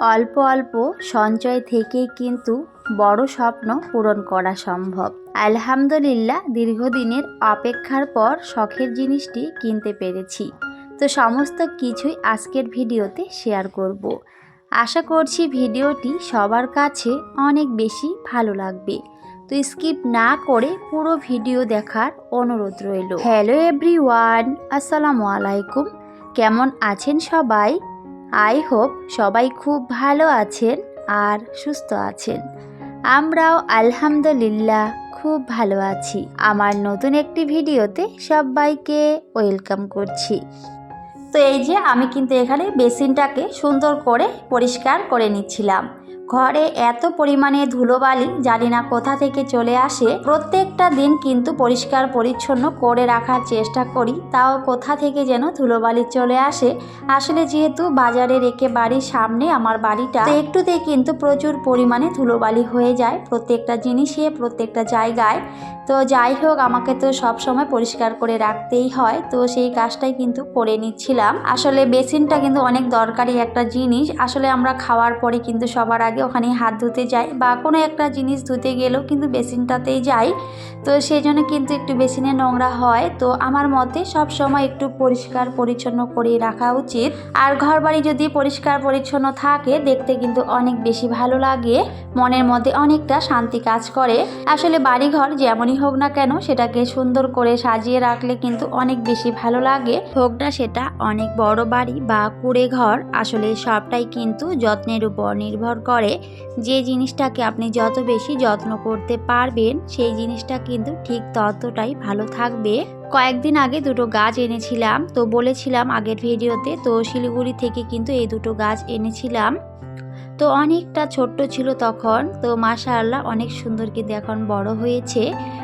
অল্প অল্প সঞ্চয় থেকেই কিন্তু বড় স্বপ্ন পূরণ করা সম্ভব। আলহামদুলিল্লাহ, দীর্ঘদিনের অপেক্ষার পর শখের জিনিসটি কিনতে পেরেছি। তো সমস্ত কিছুই আজকের ভিডিওতে শেয়ার করব। আশা করছি ভিডিওটি সবার কাছে অনেক বেশি ভালো লাগবে। তো স্কিপ না করে পুরো ভিডিও দেখার অনুরোধ রইল। হ্যালো এভরিওয়ান, আসসালামু আলাইকুম। কেমন আছেন সবাই? আই হোপ সবাই খুব ভালো আছেন আর সুস্থ আছেন। আমরাও আলহামদুলিল্লাহ খুব ভালো আছি। আমার নতুন একটি ভিডিওতে সবাইকে ওয়েলকাম করছি। তো এই যে আমি কিন্তু এখানে বেসিনটাকে সুন্দর করে পরিষ্কার করে নিচ্ছিলাম। ঘরে এত পরিমাণে ধুলোবালি, জানি না কোথা থেকে চলে আসে, প্রত্যেকটা দিন কিন্তু পরিষ্কার পরিচ্ছন্ন করে রাখার চেষ্টা করি, তাও কোথা থেকে যেন ধুলোবালি চলে আসে। আসলে যেহেতু বাজারে রেখে বাড়ির সামনে আমার বাড়িটা, তো একটুতেই কিন্তু প্রচুর পরিমাণে ধুলোবালি হয়ে যায় প্রত্যেকটা জিনিসে, প্রত্যেকটা জায়গায়। তো যাই হোক, আমাকে তো সব সময় পরিষ্কার করে রাখতেই হয়, তো সেই কাজটাই কিন্তু করে নিচ্ছিলাম। আসলে বেসিনটা কিন্তু অনেক দরকারি একটা জিনিস, আসলে আমরা খাওয়ার পরে কিন্তু সবার আগে ওখানে হাত ধুতে যাই বা কোনো একটা জিনিস ধুতে গেলেও কিন্তু বেসিনটাতেই যাই। তো সেই জন্য কিন্তু একটু বেসিনে নোংরা হয়। তো আমার মতে সব সময় একটু পরিষ্কার পরিচ্ছন্ন করে রাখা উচিত। আর ঘর বাড়ি যদি পরিষ্কার পরিচ্ছন্ন থাকে, দেখতে কিন্তু অনেক বেশি ভালো লাগে। মনের মধ্যে অনেকটা শান্তি কাজ করে। আসলে বাড়িঘর যেমনই হোক না কেন, সেটাকে সুন্দর করে সাজিয়ে রাখলে কিন্তু অনেক বেশি ভালো লাগে। হোক না সেটা অনেক বড় বাড়ি বা কুড়ে ঘর, আসলে সবটাই কিন্তু যত্নের উপর নির্ভর করে। যে জিনিসটাকে আপনি যত বেশি যত্ন করতে পারবেন, সেই জিনিসটা কিন্তু ঠিক ততটাই ভালো থাকবে। কয়েকদিন আগে দুটো গাছ এনেছিলাম, তো বলেছিলাম আগের ভিডিওতে, তো শিলিগুড়ি থেকে কিন্তু এই দুটো গাছ এনেছিলাম। তো অনেকটা ছোট্ট ছিল তখন। তো মাশাআল্লাহ অনেক সুন্দর কিন্তু এখন বড় হয়েছে।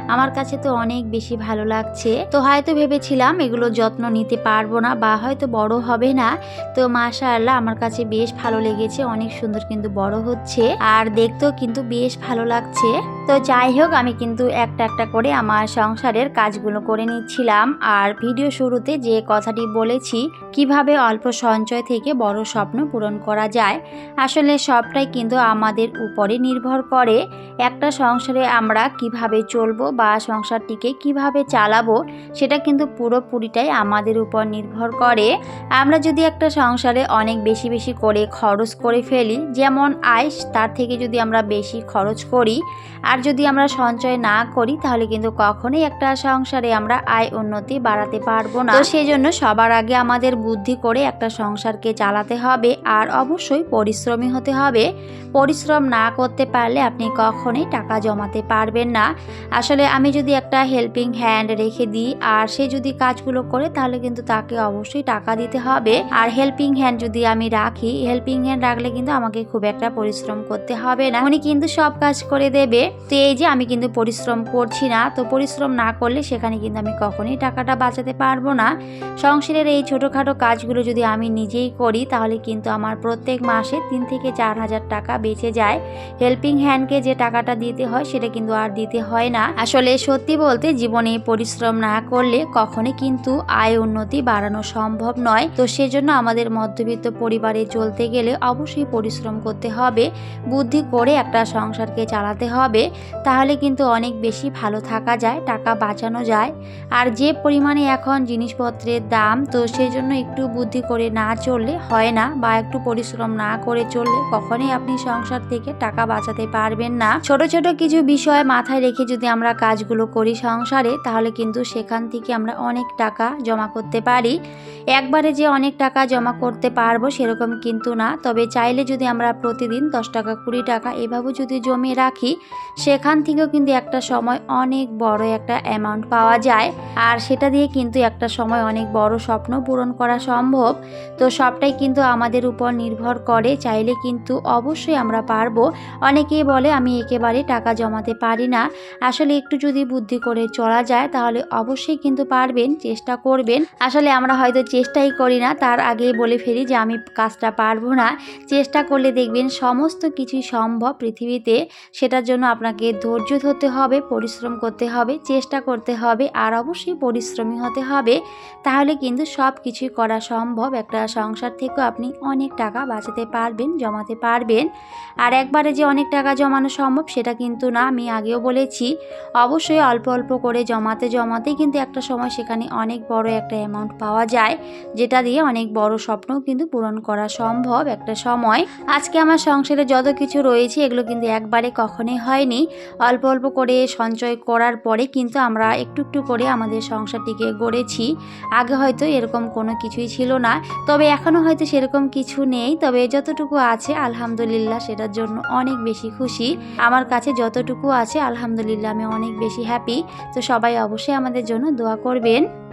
আমার কাছে তো অনেক বেশি ভালো লাগছে। তো হয়তো ভেবেছিলাম এগুলো যত্ন নিতে পারব না বা হয়তো বড় হবে না। তো মাশাআল্লাহ আমার কাছে বেশ ভালো লেগেছে। অনেক সুন্দর কিন্তু বড় হচ্ছে। আর দেখতেও কিন্তু বেশ ভালো লাগছে। তো যাই হোক, আমি কিন্তু একটা একটা করে আমার সংসারের কাজগুলো করে নিচ্ছিলাম। আর ভিডিও শুরুতে যে কথাটি বলেছি, কীভাবে অল্প সঞ্চয় থেকে বড় স্বপ্ন পূরণ করা যায়, আসলে সবটাই কিন্তু আমাদের উপরে নির্ভর করে। একটা সংসারে আমরা কীভাবে চলবো বা সংসারটিকে কীভাবে চালাবো, সেটা কিন্তু পুরোপুরিটাই আমাদের উপর নির্ভর করে। আমরা যদি একটা সংসারে অনেক বেশি বেশি করে খরচ করে ফেলি, যেমন আয়, তার থেকে যদি আমরা বেশি খরচ করি আর যদি আমরা সঞ্চয় না করি তাহলে কিন্তু কখনোই একটা সংসারে আমরা আয় উন্নতি বাড়াতে পারব না। তো সেই জন্য সবার আগে আমাদের বুদ্ধি করে একটা সংসারকে চালাতে হবে আর অবশ্যই পরিশ্রমী হতে হবে। পরিশ্রম না করতে পারলে আপনি কখনোই টাকা জমাতে পারবেন না। আসলে আমি যদি একটা হেল্পিং হ্যান্ড রেখে দিই আর সে যদি কাজগুলো করে তাহলে কিন্তু তাকে অবশ্যই টাকা দিতে হবে। আর হেল্পিং হ্যান্ড যদি আমি রাখি হেল্পিং হ্যান্ড রাখলে কিন্তু আমাকে খুব একটা পরিশ্রম করতে হবে না। উনি কিন্তু সব কাজ করে দেবে। তো এই যে আমি কিন্তু পরিশ্রম করছি না, তো পরিশ্রম না করলে সেখানে কিন্তু আমি কখনোই টাকাটা বাঁচাতে পারব না। সংসারের এই ছোটোখাটো কাজগুলো যদি আমি নিজেই করি, তাহলে কিন্তু আমার প্রত্যেক মাসে তিন থেকে চার হাজার টাকা বেঁচে যায়। হেল্পিং হ্যান্ডকে যে টাকাটা দিতে হয়, সেটা কিন্তু আর দিতে হয় না। আসলে সত্যি বলতে জীবনে পরিশ্রম না করলে কখনোই কিন্তু আয় উন্নতি বাড়ানো সম্ভব নয়। তো সেজন্য আমাদের মধ্যবিত্ত পরিবারে চলতে গেলে অবশ্যই পরিশ্রম করতে হবে। বুদ্ধি করে একটা সংসারকে চালাতে হবে। তাহলে কিন্তু অনেক বেশি ভালো থাকা যায়, টাকা বাঁচানো যায়। আর যে পরিমাণে এখন জিনিসপত্রের দাম, তো সেই জন্য একটু বুদ্ধি করে না চললে হয় না বা একটু পরিশ্রম না করে চললে কখনোই আপনি সংসার থেকে টাকা বাঁচাতে পারবেন না। ছোট ছোট কিছু বিষয় মাথায় রেখে যদি আমরা কাজগুলো করি সংসারে, তাহলে কিন্তু সেখান থেকে আমরা অনেক টাকা জমা করতে পারি। একবারে যে অনেক টাকা জমা করতে পারব সেরকম কিন্তু না। তবে চাইলে যদি আমরা প্রতিদিন দশ টাকা, কুড়ি টাকা এভাবে যদি জমিয়ে রাখি সেখান থেকেও কিন্তু একটা সময় অনেক বড় একটা অ্যামাউন্ট পাওয়া যায়। আর সেটা দিয়ে কিন্তু একটা সময় অনেক বড় স্বপ্ন পূরণ করা সম্ভব। তো সবটাই কিন্তু আমাদের উপর নির্ভর করে। চাইলে কিন্তু অবশ্যই আমরা পারব। অনেকেই বলে, আমি একেবারে টাকা জমাতে পারি না। আসলে একটু যদি বুদ্ধি করে চলা যায়, তাহলে অবশ্যই কিন্তু পারবেন, চেষ্টা করবেন। আসলে আমরা হয়তো চেষ্টাই করি না, তার আগেই বলে ফেলি যে, আমি কাজটা পারব না। চেষ্টা করলে দেখবেন সমস্ত কিছুই সম্ভব পৃথিবীতে। সেটার জন্য আপনাকে আপনাকে ধৈর্য ধরতে হবে, পরিশ্রম করতে হবে, চেষ্টা করতে হবে আর অবশ্যই পরিশ্রমী হতে হবে। তাহলে কিন্তু সব কিছুই করা সম্ভব। একটা সংসার থেকেও আপনি অনেক টাকা বাঁচাতে পারবেন, জমাতে পারবেন। আর একবারে যে অনেক টাকা জমানো সম্ভব সেটা কিন্তু না, আমি আগেও বলেছি। অবশ্যই অল্প অল্প করে জমাতে জমাতে কিন্তু একটা সময় সেখানে অনেক বড় একটা অ্যামাউন্ট পাওয়া যায়, যেটা দিয়ে অনেক বড় স্বপ্নও কিন্তু পূরণ করা সম্ভব একটা সময়। আজকে আমার সংসারে যত কিছু রয়েছে, এগুলো কিন্তু একবারে কখনোই হয়নি। অল্প অল্প করে সঞ্চয় করার পরে কিন্তু আমরা একটু একটু করে আমাদের সংসারটিকে গড়েছি। আগে হয়তো এরকম কোনো কিছুই ছিল না। তবে এখনও হয়তো সেরকম কিছু নেই। তবে যতটুকু আছে, আলহামদুলিল্লাহ সেটার জন্য অনেক বেশি খুশি। আমার কাছে যতটুকু আছে, আলহামদুলিল্লাহ আমি অনেক বেশি হ্যাপি তো সবাই অবশ্যই আমাদের জন্য দোয়া করবেন।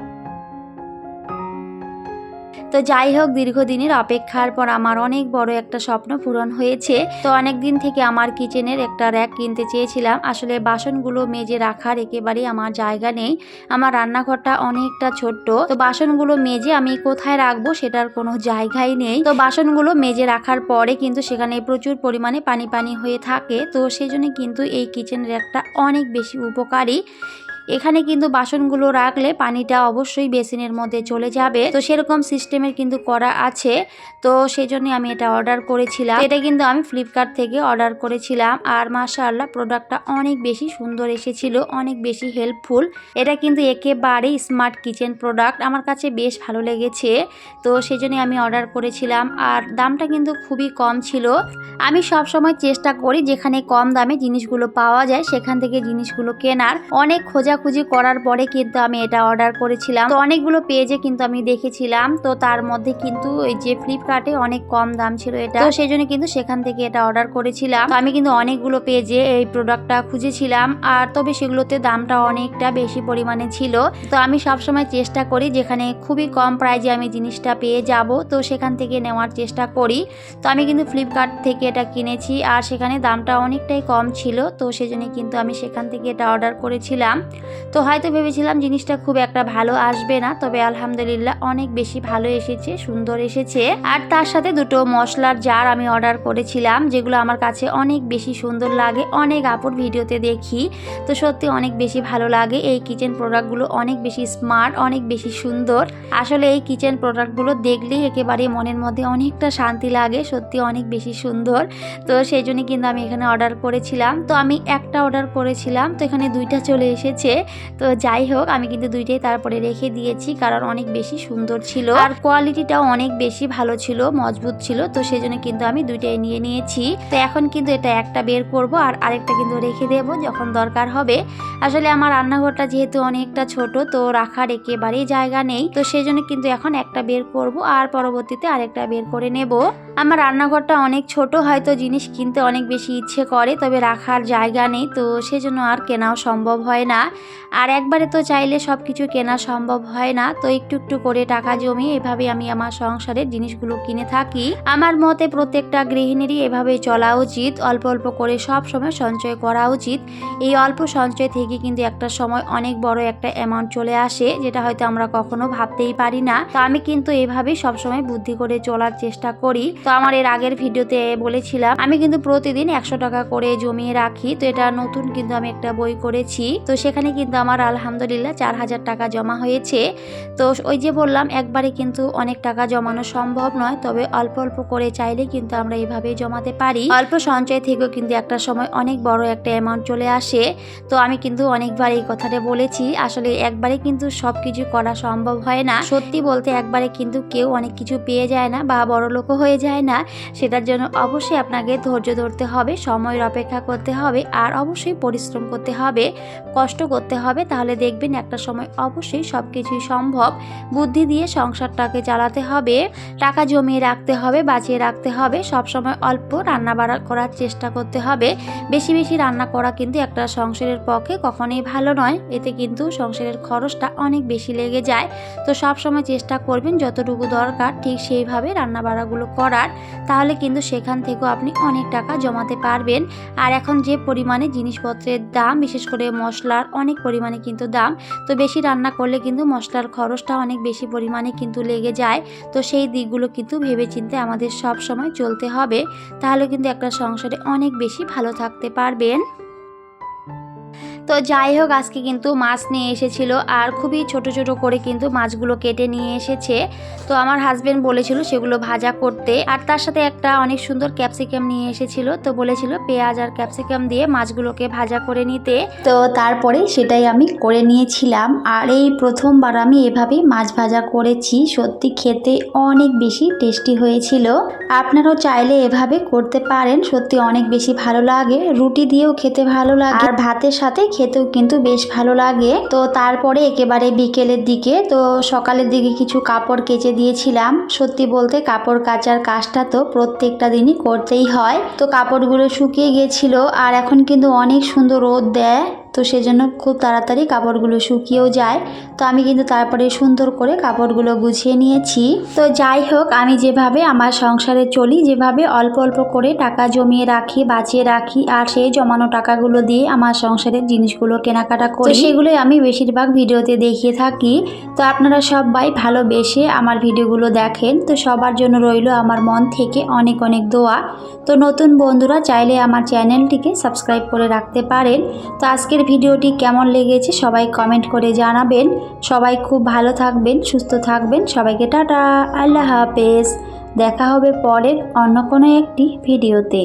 তো যাই হোক, দীর্ঘদিনের অপেক্ষার পর আমার অনেক বড় একটা স্বপ্ন পূরণ হয়েছে। তো অনেক দিন থেকে আমার কিচেনের একটা র্যাক কিনতে চেয়েছিলাম। আসলে বাসনগুলো মেজে রাখার একেবারেই আমার জায়গা নেই। আমার রান্নাঘরটা অনেকটা ছোট্ট। তো বাসনগুলো মেজে আমি কোথায় রাখব সেটার কোনো জায়গাই নেই। তো বাসনগুলো মেজে রাখার পরে কিন্তু সেখানে প্রচুর পরিমাণে পানি পানি হয়ে থাকে। তো সেই জন্য কিন্তু এই কিচেন র্যাকটা অনেক বেশি উপকারী। এখানে কিন্তু বাসনগুলো রাখলে পানিটা অবশ্যই বেসিনের মধ্যে চলে যাবে। তো সেরকম সিস্টেমের কিন্তু করা আছে। তো সেই জন্য আমি এটা অর্ডার করেছিলাম। এটা কিন্তু আমি ফ্লিপকার্ট থেকে অর্ডার করেছিলাম। আর মাশাআল্লাহ, প্রোডাক্টটা অনেক বেশি সুন্দর এসেছিল, অনেক বেশি হেল্পফুল। এটা কিন্তু একেবারেই স্মার্ট কিচেন প্রোডাক্ট। আমার কাছে বেশ ভালো লেগেছে। তো সেই জন্য আমি অর্ডার করেছিলাম। আর দামটা কিন্তু খুবই কম ছিল। আমি সব সময় চেষ্টা করি যেখানে কম দামে জিনিসগুলো পাওয়া যায়, সেখান থেকে জিনিসগুলো কেনার। অনেক খোঁজাখুঁজি করার পরে কিন্তু আমি এটা অর্ডার করেছিলাম। তো অনেকগুলো পেজে কিন্তু আমি দেখেছিলাম। তো তার মধ্যে কিন্তু ওই যে ফ্লিপকার্টে অনেক কম দাম ছিল এটা। তো সেই জন্য কিন্তু সেখান থেকে এটা অর্ডার করেছিলাম। তো আমি কিন্তু অনেকগুলো পেজে এই প্রোডাক্টটা খুঁজেছিলাম। আর তবে সেগুলোতে দামটা অনেকটা বেশি পরিমাণে ছিল। তো আমি সবসময় চেষ্টা করি যেখানে খুবই কম প্রাইজে আমি জিনিসটা পেয়ে যাব, তো সেখান থেকে নেওয়ার চেষ্টা করি। তো আমি কিন্তু ফ্লিপকার্ট থেকে এটা কিনেছি। আর সেখানে দামটা অনেকটাই কম ছিল। তো সেজন্য কিন্তু আমি সেখান থেকে এটা অর্ডার করেছিলাম। তো হয়তো ভেবেছিলাম জিনিসটা খুব একটা ভালো আসবে না, তবে আলহামদুলিল্লাহ অনেক বেশি ভালো এসেছে, সুন্দর এসেছে। আর তার সাথে দুটো মশলার জার আমি অর্ডার করেছিলাম, যেগুলো আমার কাছে অনেক বেশি সুন্দর লাগে, অনেক আপুর ভিডিওতে দেখি। তো সত্যি অনেক বেশি ভালো লাগে, এই কিচেন প্রোডাক্টগুলো অনেক বেশি স্মার্ট অনেক বেশি সুন্দর। আসলে এই কিচেন প্রোডাক্টগুলো দেখলেই একেবারে মনের মধ্যে অনেকটা শান্তি লাগে, সত্যি অনেক বেশি সুন্দর। তো সেই জন্য কিন্তু আমি এখানে অর্ডার করেছিলাম। তো আমি একটা অর্ডার করেছিলাম, তো এখানে দুইটা চলে এসেছে। তো যাই হোক, আমি কিন্তু দুইটাই তারপরে রেখে দিয়েছি কারণ অনেক বেশি সুন্দর ছিল। আর কোয়ালিটিটাও অনেক বেশি ভালো ছিল, মজবুত ছিল, তো সেই জন্য কিন্তু আমি দুইটাই নিয়ে নিয়েছি। তো এখন কিন্তু এটা একটা বের করব আর আরেকটা কিন্তু রেখে দেব যখন দরকার হবে। আসলে আমার রান্নাঘরটা যেহেতু অনেকটা ছোট, তো রাখার একেবারেই জায়গা নেই। তো সেই জন্য কিন্তু এখন একটা বের করব আর পরবর্তীতে আরেকটা বের করে নেব। আমার রান্নাঘরটা অনেক ছোট, হয়তো জিনিস কিনতে অনেক বেশি ইচ্ছে করে, তবে রাখার জায়গা নেই, তো সেজন্য আর কেনাও সম্ভব হয় না। আর একবারে তো চাইলে সব কিছু কেনা সম্ভব হয় না। তো একটু একটু করে টাকা জমিয়ে এভাবে আমি আমার সংসারের জিনিসগুলো কিনে থাকি। আমার মতে প্রত্যেকটা গৃহিণীরই এভাবে চলা উচিত। অল্প অল্প করে সব সময় সঞ্চয় করা উচিত। এই অল্প সঞ্চয় থেকে কিন্তু একটা সময় অনেক বড় একটা অ্যামাউন্ট চলে আসে, যেটা হয়তো আমরা কখনো ভাবতেই পারি না। তো আমি কিন্তু এভাবেই সবসময় বুদ্ধি করে চলার চেষ্টা করি। তো আমার এর আগের ভিডিওতে বলেছিলাম, আমি কিন্তু প্রতিদিন একশো টাকা করে জমিয়ে রাখি। তো এটা নতুন কিন্তু আমি একটা বই করেছি। তো সেখানে কিন্তু আমার আলহামদুলিল্লাহ চার হাজার টাকা জমা হয়েছে। তো ওই যে বললাম, একবারে কিন্তু অনেক টাকা জমানো সম্ভব নয়, তবে অল্প অল্প করে চাইলে কিন্তু আমরা এইভাবেই জমাতে পারি। অল্প সঞ্চয় থেকেও কিন্তু একটা সময় অনেক বড় একটা অ্যামাউন্ট চলে আসে। তো আমি কিন্তু অনেকবার এই কথাটা বলেছি, আসলে একবারে কিন্তু সব কিছু করা সম্ভব হয় না। সত্যি বলতে একবারে কিন্তু কেউ অনেক কিছু পেয়ে যায় না বা বড় লোকও হয়ে যায় না। সেটার জন্য অবশ্যই আপনাকে ধৈর্য ধরতে হবে, সময়ের অপেক্ষা করতে হবে, আর অবশ্যই পরিশ্রম করতে হবে। কষ্ট করতে হবে, তাহলে দেখবেন একটা সময় অবশ্যই সব কিছুই সম্ভব। বুদ্ধি দিয়ে সংসারটাকে চালাতে হবে, টাকা জমিয়ে রাখতে হবে, বাঁচিয়ে রাখতে হবে সব সময় অল্প রান্না বাড়া করার চেষ্টা করতে হবে। বেশি বেশি রান্না করা কিন্তু একটা সংসারের পক্ষে কখনোই ভালো নয়, এতে কিন্তু সংসারের খরচটা অনেক বেশি লেগে যায়। তো সব সময় চেষ্টা করবেন যতটুকু দরকার ঠিক সেইভাবে রান্না বাড়াগুলো করার, তাহলে কিন্তু সেখান থেকেও আপনি অনেক টাকা জমাতে পারবেন। আর এখন যে পরিমাণে জিনিসপত্রের দাম, বিশেষ করে মশলার অনেক পরিমাণে কিন্তু দাম। তো বেশি রান্না করলে কিন্তু মশলার খরচটা অনেক বেশি পরিমাণে কিন্তু লেগে যায়। তো সেই দিকগুলো কিন্তু ভেবে চিনতে আমাদের সব সময় চলতে হবে। তাহলে কিন্তু একটা সংসারে অনেক বেশি ভালো থাকতে পারবেন। তো যাই হোক, আজকে কিন্তু মাছ নিয়ে এসেছিল আর খুবই ছোট ছোট করে কিন্তু মাছগুলো কেটে নিয়ে এসেছে। তো আমার হাজবেন্ড বলেছিল সেগুলো ভাজা করতে। আর তার সাথে একটা অনেক সুন্দর ক্যাপসিকাম নিয়ে এসেছিল। তো বলেছিল পেঁয়াজ আর ক্যাপসিকাম দিয়ে মাছগুলোকে ভাজা করে নিতে। তো তারপরে সেটাই আমি করে নিয়েছিলাম। আর এই প্রথমবার আমি এভাবেই মাছ ভাজা করেছি। সত্যি খেতে অনেক বেশি টেস্টি হয়েছিল। আপনারাও চাইলে এভাবে করতে পারেন। সত্যি অনেক বেশি ভালো লাগে। রুটি দিয়েও খেতে ভালো লাগে। আর ভাতের সাথে খেতেও কিন্তু বেশ ভালো লাগে। তো তারপরে একেবারে বিকেলের দিকে, তো সকালের দিকে কিছু কাপড় কেচে দিয়েছিলাম। সত্যি বলতে কাপড় কাচার কাজটা তো প্রত্যেকটা দিনই করতেই হয়। তো কাপড়গুলো শুকিয়ে গিয়েছিল আর এখন কিন্তু অনেক সুন্দর রোদ দেয়। তো সেজন্য খুব তাড়াতাড়ি কাপড়গুলো শুকিয়েও যায়। তো আমি কিন্তু তারপরে সুন্দর করে কাপড়গুলো গুছিয়ে নিয়েছি। তো যাই হোক আমি যেভাবে আমার সংসারে চলি যেভাবে অল্প অল্প করে টাকা জমিয়ে রাখি বাঁচিয়ে রাখি আর সেই জমানো টাকাগুলো দিয়ে আমার সংসারের জিনিসগুলো কেনাকাটা করি। সেগুলোই আমি বেশিরভাগ ভিডিওতে দেখিয়ে থাকি। তো আপনারা সবাই ভালোবেসে আমার ভিডিওগুলো দেখেন। তো সবার জন্য রইল আমার মন থেকে অনেক অনেক দোয়া। তো নতুন বন্ধুরা চাইলে আমার চ্যানেলটিকে সাবস্ক্রাইব করে রাখতে পারেন। তো আজকের ভিডিওটি কেমন লেগেছে সবাই কমেন্ট করে জানাবেন। সবাই খুব ভালো থাকবেন, সুস্থ থাকবেন। সবাইকে টাটা, আল্লাহ হাফেজ। দেখা হবে পরের অন্য কোনো একটি ভিডিওতে।